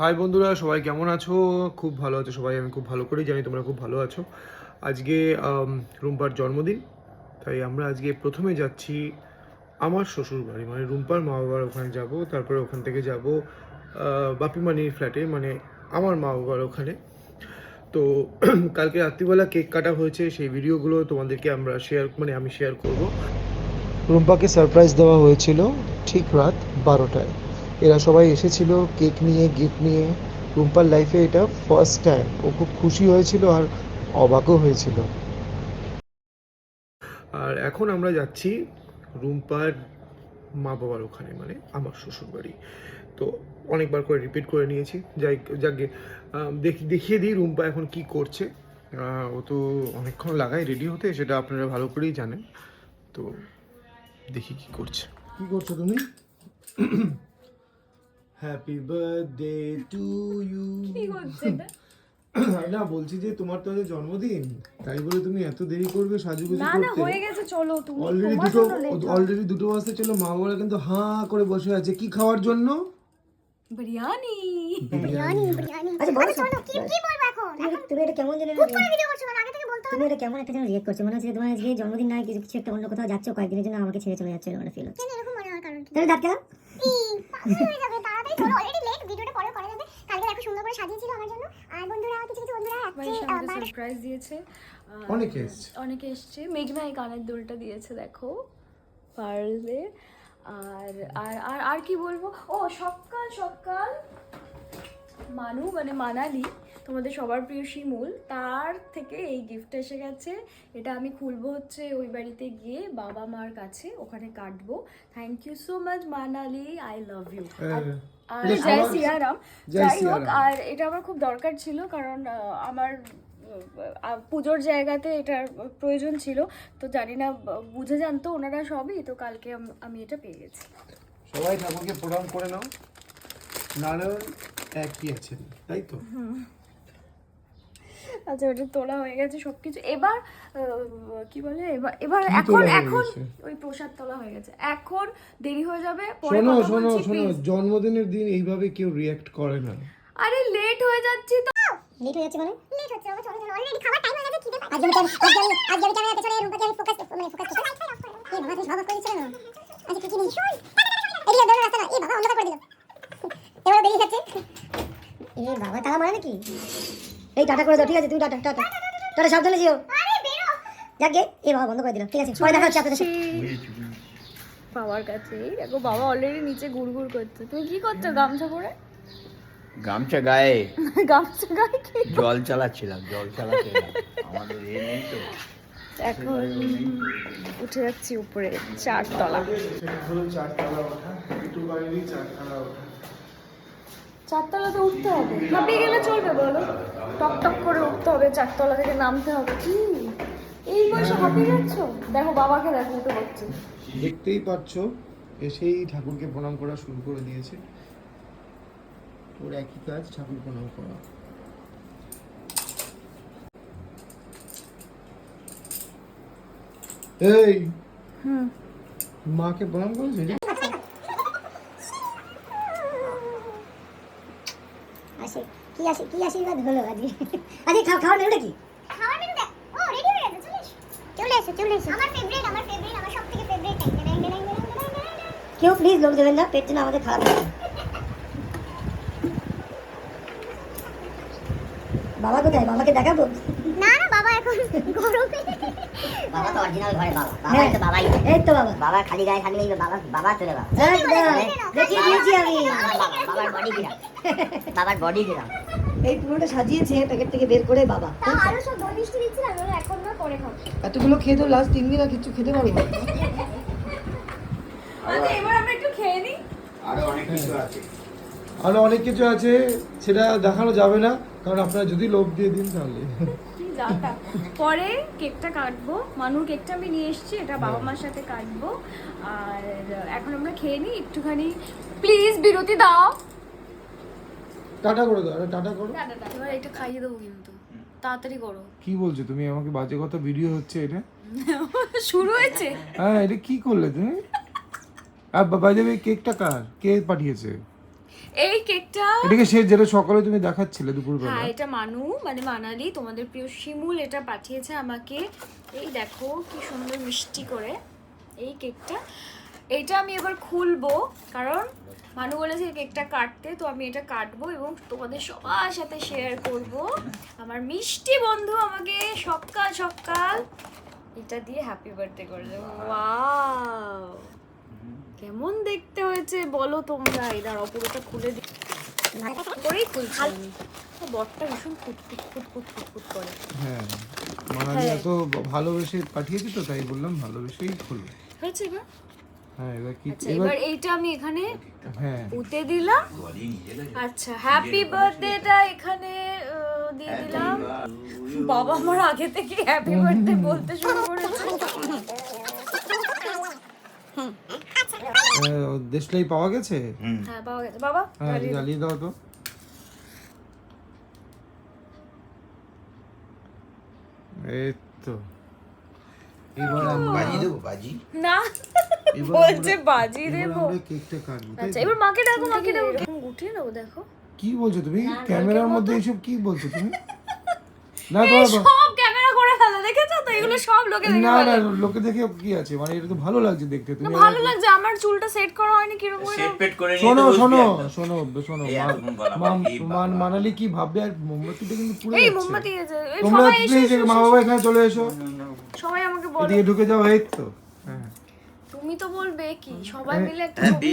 High বন্ধুরা, সবাই কেমন আছো? খুব ভালো আছো সবাই, আমি খুব ভালো করেই জানি তোমরা খুব ভালো আছো। আজকে রুম্পার জন্মদিন, তাই আমরা আজকে প্রথমে যাচ্ছি আমার শ্বশুর বাড়ি মানে রুম্পার মা বাবার ওখানে যাব, তারপরে ওখান থেকে যাব বাপিমানির ফ্ল্যাটে মানে আমার মা বাবার ওখানে। তো, কালকে রাত্রিবেলা কেক কাটা হয়েছে, সেই ভিডিওগুলো তোমাদেরকে আমরা শেয়ার মানে আমি শেয়ার করব। রুম্পাকে সারপ্রাইজ দেওয়া হয়েছিল ঠিক রাত বারোটায়। এরা সবাই এসেছিল কেক নিয়ে গিফট নিয়ে। রুম্পার লাইফে এটা ফার্স্ট টাইম ও খুব খুশি হয়েছিল আর অবাকও হয়েছিল। আর এখন আমরা যাচ্ছি রুম্পার মা বাবার ওখানে মানে আমার শ্বশুর বাড়ি তো অনেকবার করে রিপিট করে নিয়েছি। যাই যাকে দেখি দেখিয়ে দিই রুম্পা এখন কি করছে। ও তো অনেকক্ষণ লাগায় রেডি হতে সেটা আপনারা ভালো করেই জানেন। তো দেখি কি করছে। কি করছ তুমি? হ্যাপি বার্থডে টু ইউ কি হচ্ছে এটা? না বলছি যে তোমার তো আজ জন্মদিন তাই বলে তুমি এত দেরি করবে সাজুগুজু না না হয়ে গেছে চলো তুমি অলরেডি দুটো। অলরেডি দুটো বাজতে চলো মা বাবারা কিন্তু হাঁ করে বসে আছে। কি খাওয়ার জন্য? বিরিয়ানি। বিরিয়ানি বিরিয়ানি। আচ্ছা, বলো আচ্ছা, চলো, কি কি বলব এখন? তুমি- তুমি এটা কেমন যেন হুট করে ভিডিও করছ? আগে থেকে বলতে তুমি এটা কেমন একটা যেন রিয়েক্ট করছ? মনে হচ্ছে যে তোমার আজকে জন্মদিন নয় কিছু কিছু একটা অন্য কোথাও যাচ্ছ কয়েকদিনের জন্য আমাকে ছেড়ে চলে যাচ্ছে এরকম ফিল হচ্ছে। কেন এরকম মনে হওয়ার কারণ কি? তাহলে ডাক কেন এই, পাগল হয়ে যাবে তাড়াতাড়ি চলো অলরেডি লেট ভিডিওটা পরে করা যাবে। কালকে দেখো সুন্দর করে সাজিয়েছিল আমার জন্য। আর বন্ধুরা কিছু কিছু বন্ধুরা আজকে সারপ্রাইজ দিয়েছে। অনেকে এসছে। অনেকে এসছে। মেঘনা এই কানের দুলটা দিয়েছে দেখো। পার্লে। আর আর আর আর কি বলব? ও সকাল সকাল। মানু মানে মানালি তোমাদের সবার প্রিয় শিমুল তার থেকে এই গিফট এসে গেছে। এটা আমি খুলবো হচ্ছে ওই বাড়িতে গিয়ে বাবা মার কাছে ওখানে কাটবো। Thank you so much Manali I love you জয় সবার- সিয়ারাম। যাই হোক আর এটা আমার খুব দরকার ছিল কারণ আমার পুজোর জায়গাতে এটার প্রয়োজন ছিল। তো জানি না বুঝে জানতো ওনারা সবই তো কালকে আমি এটা পেয়ে গেছি। সবাই ঠাকুরকে প্রণাম করে নাও। নারায়ণ একই আছেন তাই তো? আচ্ছা ওটা তোলা হয়ে গেছে সবকিছু। এবার কি বলে? এবার এবার এখন এখন ওই প্রসাদ তোলা হয়ে গেছে। এখন দেরি হয়ে যাবে পরে শোনো শোনো শোনো জন্মদিনের দিন এইভাবে কেউ রিয়াক্ট করে না। আরে লেট হয়ে যাচ্ছে তো। লেট হয়ে যাচ্ছে মানে? লেট হচ্ছে বাবা চলো অলরেডি খাবার টাইম হয়ে গেছে খিদে পাচ্ছে। আজকে আমি আজকে আমি আজকে আমি ক্যামেরা পেছনে রুমটাকে আমি ফোকাস মানে ফোকাস করতে এই বাবা তুমি সব করে দিচ্ছ না আচ্ছা কি কি নেই। এদিকে ধরে রাস্তা না। এই বাবা অন্ধকার করে দিল। এবার বেরিয়ে যাচ্ছে। এ বাবা তারা মারে নাকি? এই টাটা করে দাও ঠিক আছে তুমি টাটা টাটা টাটা সাবধানে যেও। আরে বেরো। যাকে এ বাবা বন্ধ করে দিল ঠিক আছে পরে দেখা হচ্ছে আপনাদের সাথে। বাবার কাছে এই দেখো বাবা অলরেডি নিচে ঘুরঘুর করছে। তুমি কি করছ গামছা পরে? গামছা গায়ে। গামছা গায়ে কি? জল চালাচ্ছিলাম জল চালাচ্ছিলাম। আমাদের এ নেই তো। এখন উঠে যাচ্ছি উপরে চারতলা। চারতলা ওঠা একটু গাড়ি চারতলা ওঠা। চারতলাতে উঠতে হবে। হাঁপিয়ে গেলে চলবে বলো। টক টক করে উঠতে হবে চারতলা থেকে নামতে হবে। কি? এই বয়সে হাঁপিয়ে যাচ্ছ? দেখো বাবাকে দেখো উঠে দেখতেই পাচ্ছ এসেই ঠাকুরকে প্রণাম করা শুরু করে দিয়েছে। ওর একই কাজ ঠাকুর প্রণাম করা। এই! হুম। মাকে প্রণাম করেছে আসে কি আসে কি আশীর্বাদ হলো আজকে আজকে খাওয়া খাওয়ার মেনুটা কি খাবার মেনু দেখ ও রেডি হয়ে গেছে চলে এসো চলে এসো চলে এসো আমার ফেভারিট আমার ফেভারিট আমার সবথেকে ফেভারিট কেউ প্লিজ লোক দেবেন না পেট যেন আমাদের খারাপ হয় বাবা কোথায় বাবাকে দেখাবো না না বাবা এখন গরমে বাবা তো অরিজিনাল ঘরে বাবা হ্যাঁ। বাবাই তো বাবাই এই তো বাবা বাবা খালি গায়ে থাকলে বাবা বাবা চলে বাবা একদম দেখিয়ে দিয়েছি আমি বাবার বডি কিরাম বাবার বডি কিরাম এই পুরোটা সাজিয়েছে প্যাকেট থেকে বের করে বাবা। আরও সব দই দিচ্ছিলাম ওরা এখন না পরে খাব। এতগুলো খেয়ে তো লাস্ট তিন দিন আর কিছু খেতে পারব না। আচ্ছা এবার আমরা একটু খেয়ে নিই। আরও অনেক কিছু আছে। আরও অনেক কিছু আছে সেটা দেখানো যাবে না কারণ আপনারা যদি লোভ দিয়ে দিন তাহলে। পরে কেকটা কাটবো। মানুর কেকটা আমি নিয়ে এসেছি এটা বাবা মার সাথে কাটবো। আর এখন আমরা খেয়ে নিই একটুখানি প্লিজ বিরতি দাও। টাটা করে দাও আরে টাটা করো। এবার এটা খাইয়ে দেবো কিন্তু। তাড়াতাড়ি করো। কি বলছো তুমি? আমাকে বাজে কথা ভিডিও হচ্ছে এটা? শুরু হয়েছে? হ্যাঁ এটা কি করলে তুমি? আর দেবে কেকটা কার? কে পাঠিয়েছে? এই কেকটা এটাকে সে যেটা সকালে তুমি দেখাচ্ছিলে দুপুরবেলা। হ্যাঁ এটা মানু মানে মানালি তোমাদের প্রিয় শিমুল এটা পাঠিয়েছে আমাকে। এই দেখো কি সুন্দর মিষ্টি করে। এই কেকটা এইটা আমি এবার খুলবো কারণ মানু বলেছে কেকটা কাটতে তো আমি এটা কাটবো এবং তোমাদের সবার সাথে শেয়ার করব। আমার মিষ্টি বন্ধু আমাকে সকাল সকাল এটা দিয়ে হ্যাপি বার্থডে করে দেবো। ওয়াও কেমন দেখতে হয়েছে বলো তোমরা এই দাঁড়াও পুরোটা খুলে দিই করেই খুলছি আমি। বরটা ভীষণ ফুটফুট ফুটফুট ফুটফুট করে। হ্যাঁ মানালি এত ভালোবেসে পাঠিয়েছি তো তাই বললাম ভালোবেসেই খুলবে। হয়েছে এবার? হ্যাঁ এবার কি আচ্ছা এবার এইটা আমি এখানে হ্যাঁ। পুঁতে দিলাম। আচ্ছা হ্যাপি বার্থডেটা এখানে দিয়ে দিলাম। বাবা আমার আগে থেকে হ্যাপি বার্থডে বলতে শুরু করেছে। দেশলাই পাওয়া গেছে? হ্যাঁ পাওয়া গেছে। বাবা হ্যাঁ জ্বালিয়ে দাও। তো। এই তো। এবার বাজি দেবো বাজি? না। বলছে বাজি দেবো। কেকটা কাটবো আচ্ছা এবার মাকে ডাকো মাকে ডাকো। নেব দেখো। কি বলছো তুমি? ক্যামেরার মধ্যে এইসব কি বলছো তুমি? না সব ক্যামেরা করে ফেলে দেখেছ তো? এগুলো সব লোকে দেখে না না লোকে দেখে কি আছে? মানে এটা তো ভালো লাগছে দেখতে। তুমি ভালো লাগছে আমার চুলটা সেট করা হয়নি কীরকম করে সেট পেট করে শোনো শোনো শোনো শোনো মান- মানালি কি ভাববে? আর মোমবাতিটা কিন্তু পুরো এই মোমবাতি আছে তোমরা প্লিজ মা বাবা এখানে চলে এসো। সবাই আমাকে বলো। এদিকে ঢুকে যাও এই তো। হ্যাঁ। তুমি তো বলবে কি? সবাই মিলে একটা ছবি.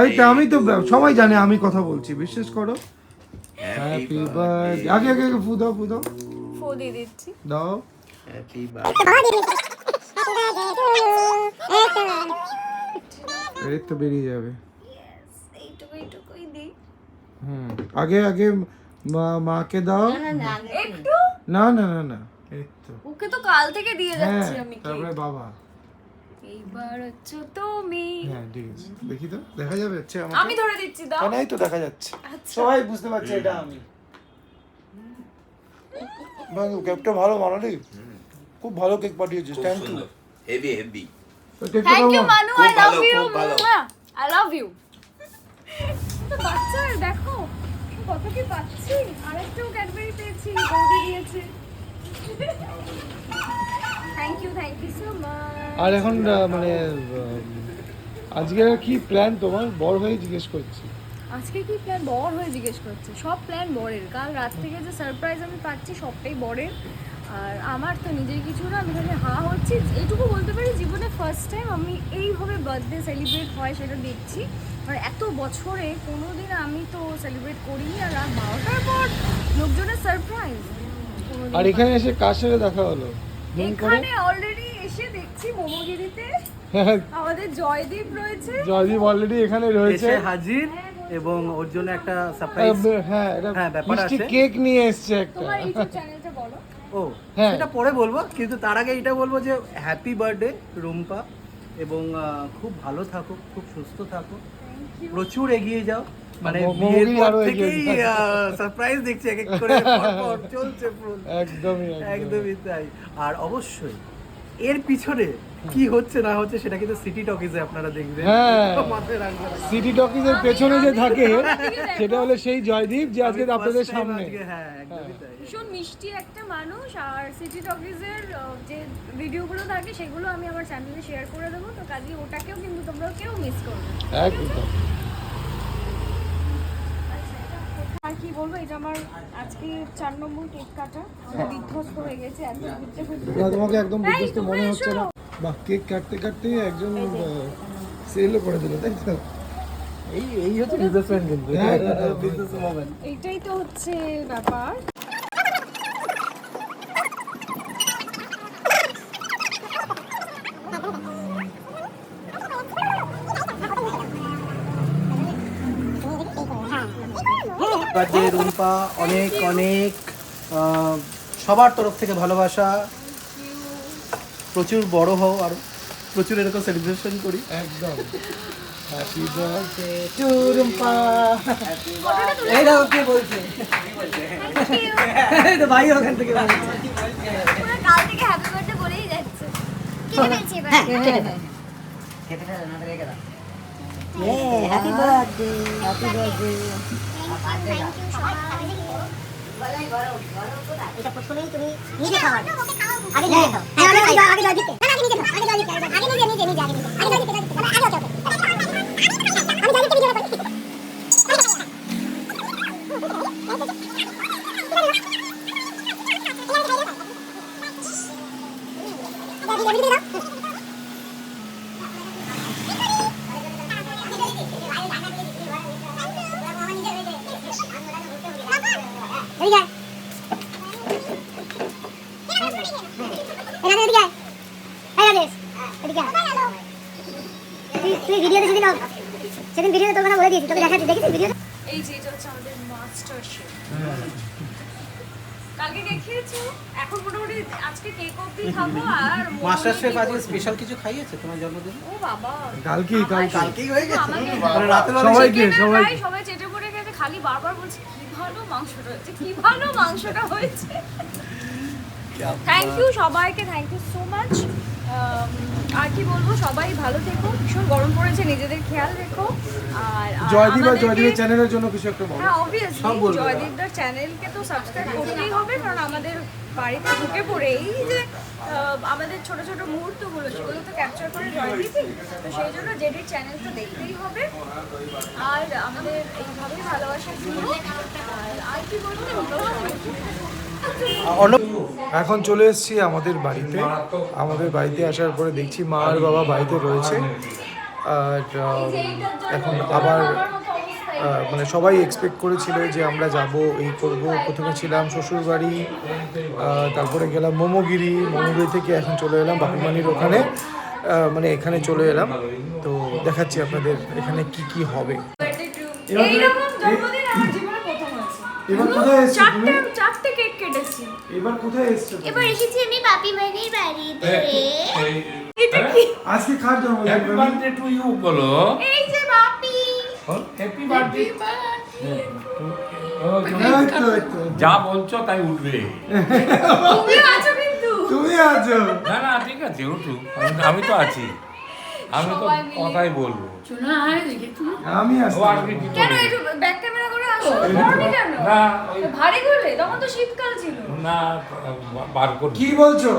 এই তো। আমি তো সবাই জানে আমি কথা বলছি বিশ্বাস করো। হ্যাপি বার্থডে আগে আগে ফু দাও ফু দাও ফো দিয়ে দিচ্ছি। দাও। Happy birthday. এই তো বেরিয়ে যাবে। হুম আগে আগে মা- মাকে দাও। না না না না এই তো। ওকে তো কাল থেকে দিয়ে হ্যাঁ যাচ্ছি আমি তারপরে বাবা। এইবার হচ্ছে তুমি। হ্যাঁ ঠিক আছে। দেখি তো দেখা যাবে। হচ্ছে আমি ধরে দিচ্ছি দাও। তো দেখা যাচ্ছে। আচ্ছা। সবাই বুঝতে পারছে এটা আমি। বাহ, কেকটা ভালো বানালি খুব ভালো cake পাঠিয়েছিস thank you heavy heavy thank you Manu. খুব আই লাভ ভালো, ইউ খুব ভালো। আই লাভ ইউ বাচ্চা দেখো কত কি পাচ্ছি। আরেকটাও ক্যাডবেরি পেয়েছি বৌদি দিয়েছে। Thank you thank you so much আর এখন মানে আজকে কি প্ল্যান তোমার? বড় হয়ে জিজ্ঞেস করছি। আজকে কি প্ল্যান বর হয়ে জিজ্ঞেস করছে। সব প্ল্যান বরের। কাল রাত থেকে যে সারপ্রাইজ আমি পাচ্ছি সবটাই বরের। আর আমার তো নিজের কিছু না আমি খালি হা হচ্ছি। এইটুকু বলতে পারি জীবনে ফার্স্ট টাইম আমি এইভাবে বার্থডে সেলিব্রেট হয় সেটা দেখছি। মানে এত বছরে কোনো দিন আমি তো সেলিব্রেট করিনি আর রাত বারোটার পর লোকজনের সারপ্রাইজ আর এখানে এসে কার সাথে দেখা হলো? হুম করে এখানে অলরেডি এসে দেখছি মোমোগিরিতে। হ্যাঁ, আমাদের জয়দীপ রয়েছে। জয়দীপ অলরেডি এখানে রয়েছে। এসে হাজির এবং ওর জন্য একটা সারপ্রাইজ হ্যাঁ হ্যাঁ, ব্যাপার মিষ্টি আছে। কেক নিয়ে এসছে একটা। তোমার ইউটিউব চ্যানেলটা বলো। ও হ্যাঁ। সেটা পরে বলব কিন্তু তার আগে এটা বলব যে হ্যাপি বার্থডে রুম্পা। এবং খুব ভালো থাকো খুব সুস্থ থাকো। প্রচুর এগিয়ে যাও। মানে বিয়ের পর থেকেই সারপ্রাইজ দেখছি এক এক করে পরপর চলছে। একদমই একদমই। তাই। আর অবশ্যই এর পিছনে কি হচ্ছে না হচ্ছে সেটা কিন্তু সিটি টকিজে আপনারা দেখবেন। হ্যাঁ। সিটি টকিজের পেছনে যে থাকে সেটা হলো সেই জয়দীপ যে আজকে আপনাদের সামনে। আজকে, হ্যাঁ একদমই তাই। ভীষণ মিষ্টি একটা মানুষ আর সিটি টকিজের যে ভিডিওগুলো থাকে সেগুলো আমি আমার চ্যানেলে শেয়ার করে দেবো। তো কাজে ওটাকেও কিন্তু তোমরা কেউ মিস করবে একদম। আর কি বলব এটা আমার আজকে চার নম্বর কেক কাটা। আমি বিধ্বস্ত হয়ে গেছে এত ঘুরতে ঘুরতে। না তোমাকে একদম বিধ্বস্ত মনে হচ্ছে না। বাহ কেক কাটতে কাটতে একজন সেলও করে দিল তাই তো? এই এই হচ্ছে বিজনেসম্যান কিন্তু। হ্যাঁ, এইটাই তো হচ্ছে ব্যাপার। বার্থডে রুম্পা অনেক অনেক সবার তরফ থেকে ভালোবাসা। প্রচুর বড় হও আর প্রচুর এরকম সেলিব্রেশন করি। একদম। Happy birthday to Rumpa. এই দাও কে বলছে? এই তো ভাই ওখান থেকে বলছে। কাল থেকে হ্যাপি বার্থডে বলেই যাচ্ছে। কেটে ফেলছি এবার। খেতে খেতে না রেখে দাও। হ্যাপি বার্থডে হ্যাপি বার্থডে এটা প্রথমেই তুমি নিজে খাওয়ার আগে নিজে খাও হ্যাঁ আগে আগে আগে জয় দিতে না আগে নিজে খাও আগে নিজে নিজে তুই তুই ভিডিওতে সেদিন সেদিন ভিডিওতে তোর কথা বলে দিয়েছি তোকে দেখাচ্ছি দেখেছিস ভিডিও এই যে এটা হচ্ছে আমাদের মাস্টার শেফ কালকে কেক খেয়েছো? এখন মোটামুটি আজকে কেক অব্দি খাব আর মাস্টার শেফ আজকে স্পেশাল কিছু খাইয়েছে তোমার জন্মদিন? ও বাবা কালকেই কালকেই। হয়ে গেছে? মানে রাতে সবাই সবাই চেটে পড়ে গেছে খালি বারবার বলছে। ভালো মাংসটা হয়েছে কি ভালো মাংসটা হয়েছে। থ্যাংক ইউ সবাইকে থ্যাংক ইউ সো মাচ আর কি বলব সবাই ভালো থেকো ভীষণ গরম পড়েছে নিজেদের খেয়াল রেখো। আর জয়দীপ আর জয়দীপের চ্যানেলের জন্য কিছু একটা বলো। হ্যাঁ অবভিয়াসলি। জয়দীপদার চ্যানেলকে তো সাবস্ক্রাইব করতেই হবে কারণ আমাদের বাড়িতে ঢুকে পড়ে এই যে আমাদের ছোট ছোট মুহূর্তগুলো সেগুলো তো ক্যাপচার করে জয়দীপই। তো সেই জন্য জেডির চ্যানেল তো দেখতেই হবে। আর আমাদের এইভাবেই ভালোবাসা দিও। আর আর কি বলব এখন চলে এসেছি আমাদের বাড়িতে। আমাদের বাড়িতে আসার পরে দেখছি মা আর বাবা বাড়িতে রয়েছে। আর এখন আবার মানে সবাই এক্সপেক্ট করেছিল যে আমরা যাব এই করব। প্রথমে ছিলাম শ্বশুর বাড়ি তারপরে গেলাম মোমোগিরি। মোমোগিরি থেকে এখন চলে এলাম বাপুমানির ওখানে। মানে এখানে চলে এলাম। তো দেখাচ্ছি আপনাদের এখানে কি কি হবে। এবার- কোথায় এসছো চারটে তুমি? চারটে কেক কেটেছি। এবার কোথায় এসছো এবার এসেছি আমি বাপি বাড়ির বাড়িতে। এটা কি? আজকে কার জন্মদিন হ্যাপি বার্থডে টু ইউ বলো। এই যে বাপি। Happy birthday. যা বলছো তাই উঠবে। তুমি আছো কিন্তু। তুমি আছো? না না ঠিক আছে উঠুক। আমি- আমি তো আছি। আমি তো কথাই বলব। আমি কি কেন একটু ব্যাক ক্যামেরা করে আসো? কেন? না ভারী করলে? তখন তো শীতকাল ছিল। না বার কর কি বলছো?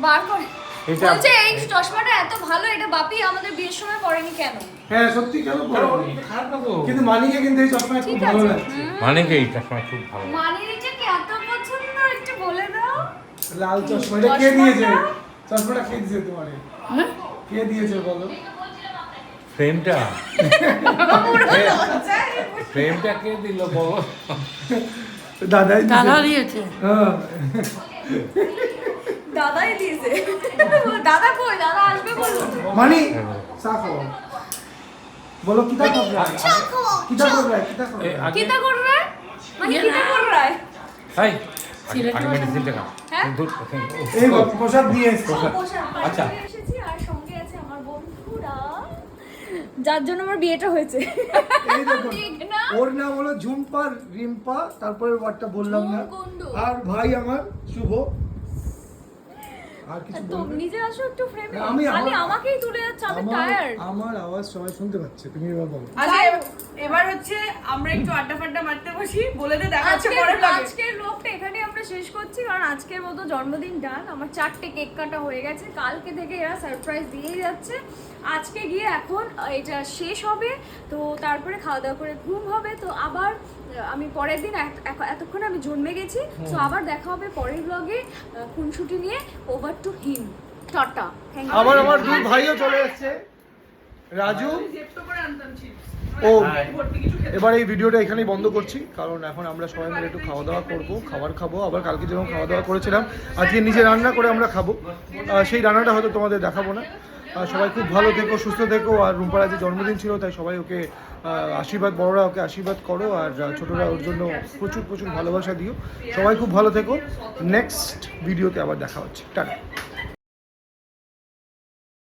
বার করে। এটা- বলছে এই চশমাটা এত ভালো এটা বাপি আমাদের বিয়ের সময় পড়েনি কেন? হ্যাঁ সত্যি কেন পড়োনি? খারাপ না তো? কিন্তু মানিকে কিন্তু এই চশমা খুব ভালো লাগছে। কি এইটা খুব ভালো মানিরিটা কি এত পছন্দ? একটু বলে দাও। লাল চশমা এটা কে চশমাটা? দিয়েছে? চশমাটা কে দিয়েছে তোমার? কে দিয়েছে বলো? ফ্রেমটা? ফ্রেমটা কে দিল বলো? দাদাই দাদা দিয়েছে। হ্যাঁ। দাদাই দিয়েছে। দাদা কই? দাদা আসবে বলল তো। মানি চা খাও। বলো কিতা কর রা কিতা কর রা কিতা কর এ, রা? আগে কিতা কর রে? মানে কিতা কর রে? হাই আগে মেডিসিনটা খা হ্যাঁ? এই প্রসাদ দিয়ে আচ্ছা। এসেছি আর সঙ্গে আছে আমার বন্ধুরা যার জন্য আমার বিয়েটা হয়েছে। এই দেখুন ওর নাম হলো ঝুম্পা রিম্পা তারপরে ওয়ার্ডটা বললাম না। আর ভাই আমার শুভ। আর কিছু তো নিজে আসো একটু ফ্রেমে আমি খালি আমাকেই তুলে যাচ্ছে আমি টায়ার্ড আমার আওয়াজ সবাই শুনতে পাচ্ছে তুমি এবার বলো। আচ্ছা এবার- হচ্ছে আমরা একটু আড্ডা ফাড্ডা মারতে বসি বলে দে দেখা হচ্ছে আজকের এখানে আমরা শেষ করছি কারণ আজকের মতো জন্মদিন ডান আমার চারটে কেক কাটা হয়ে গেছে কালকে থেকে এরা সারপ্রাইজ দিয়েই যাচ্ছে। আজকে গিয়ে এখন এটা শেষ হবে তো তারপরে খাওয়া দাওয়া করে ঘুম হবে তো আবার আমি পরের দিন এত- এতক্ষণ আমি জন্মে গেছি তো আবার দেখা হবে পরের ব্লগে খুনসুটি নিয়ে over to him tata thank you আবার আমার দুই ভাইও চলে এসেছে। রাজু? ও এবার এই ভিডিওটা এখানেই বন্ধ করছি কারণ এখন আমরা সবাই মিলে একটু খাওয়া দাওয়া করব খাবার খাব আবার কালকে যেরকম খাওয়া দাওয়া করেছিলাম আজকে নিজে রান্না করে আমরা খাব। সেই রান্নাটা হয়তো তোমাদের দেখাবো না। সবাই খুব ভালো থেকো, সুস্থ থেকো। আর রুম্পার আজকে জন্মদিন ছিল, তাই সবাই ওকে আশীর্বাদ, বড়রা ওকে আশীর্বাদ করো আর ছোটরা ওর জন্য প্রচুর প্রচুর ভালোবাসা দিও। সবাই খুব ভালো থেকো। নেক্সট ভিডিওতে আবার দেখা হচ্ছে। টাটা।